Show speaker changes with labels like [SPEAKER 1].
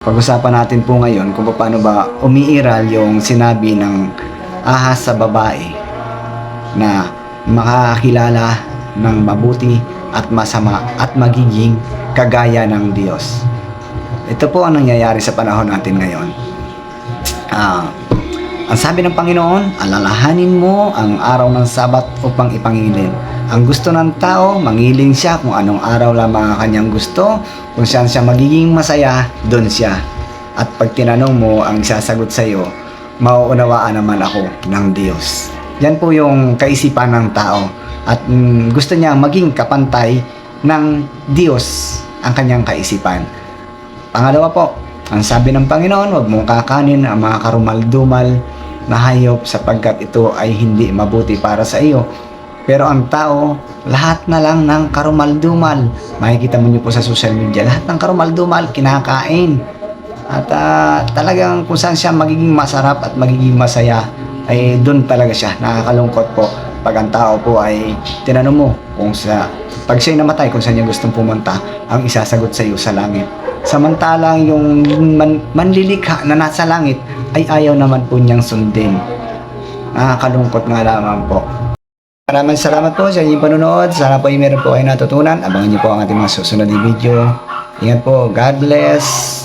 [SPEAKER 1] Pag-usapan natin po ngayon kung paano ba umiiral yung sinabi ng ahas sa babae na makakilala ng mabuti at masama at magiging kagaya ng Diyos. Ito po ang nangyayari sa panahon natin ngayon. Ah, ang sabi ng Panginoon, alalahanin mo ang araw ng Sabat upang ipangilin. Ang gusto ng tao, mangiling siya kung anong araw lamang ang kanyang gusto, kung saan siya magiging masaya, doon siya. At pag tinanong mo ang isasagot sa iyo, mauunawaan naman ako ng Diyos. Yan po yung kaisipan ng tao. At mm, gusto niya maging kapantay ng Diyos ang kanyang kaisipan. Pangalawa po, ang sabi ng Panginoon, huwag mong kakanin ang mga karumal-dumal na hayop sapagkat ito ay hindi mabuti para sa iyo. Pero ang tao, lahat na lang ng karumal-dumal. Makikita mo niyo po sa social media, lahat ng karumal-dumal kinakain. At ah, talagang kung saan siya magiging masarap at magiging masaya, ay doon talaga siya. Nakakalungkot po pag ang tao po ay tinanong mo kung sa pag siya'y namatay kung saan niya gustong pumunta, ang isasagot sa iyo sa langit. Samantalang yung man, manlilikha na nasa langit ay ayaw naman po niyang sundin. Nakakalungkot nga lamang po. Maraming salamat po sa inyong panonood. Sana po ay meron po kayo natutunan. Abangan niyo po ang ating mga susunod na video. Ingat po. God bless.